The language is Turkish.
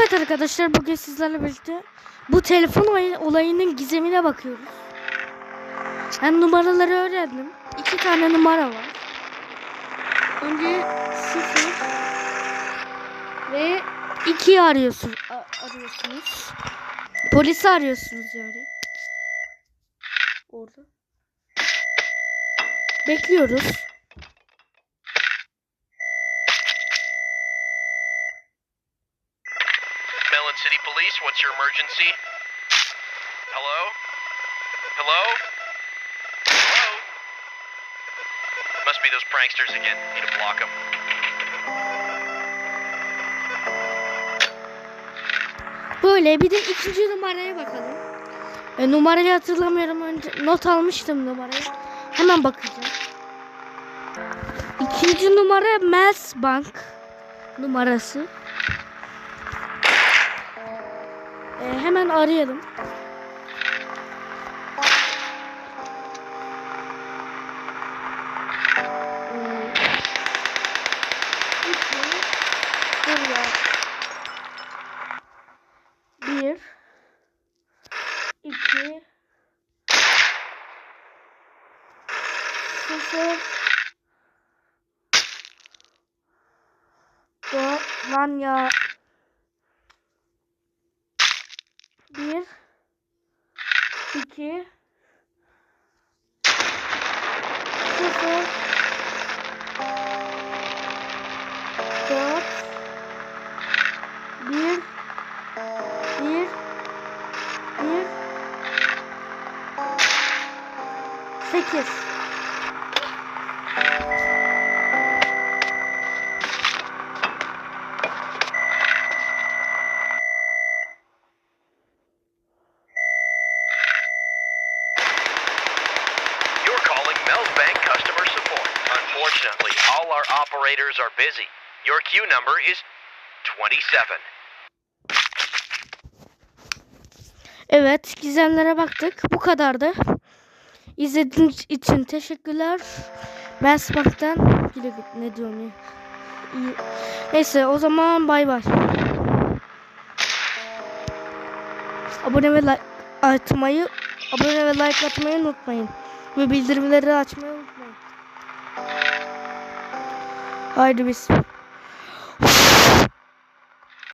Evet arkadaşlar bugün sizlerle birlikte bu telefon olay- olayının gizemine bakıyoruz. Ben numaraları öğrendim. İki tane numara var. Önce sıfır ve iki arıyorsun, arıyorsunuz. Polisi arıyorsunuz yani. Orada. Bekliyoruz. Mellon City Police, what's your emergency? Hello? Hello? Hello? Must be those pranksters again. Need to block them. Böyle bir de ikinci numaraya bakalım. E, numarayı hatırlamıyorum önce not almıştım numarayı. Hemen bakacağım. İkinci numara Mels Bank numarası. İki, sıfır, dört, lan ya. Bir, iki, sıfır, dört, bir, bir, bir, sekiz. Unfortunately, all our operators are busy. Your queue number is 27. Evet, gizemlere baktık. Bu kadardı. İzlediğiniz için teşekkürler. Ben Spark'tan ne diyorum ya. Neyse o zaman bay bay. Abone ve like atmayı abone ve like atmayı unutmayın. Ve bildirimleri açmayı unutmayın. Haydi biz.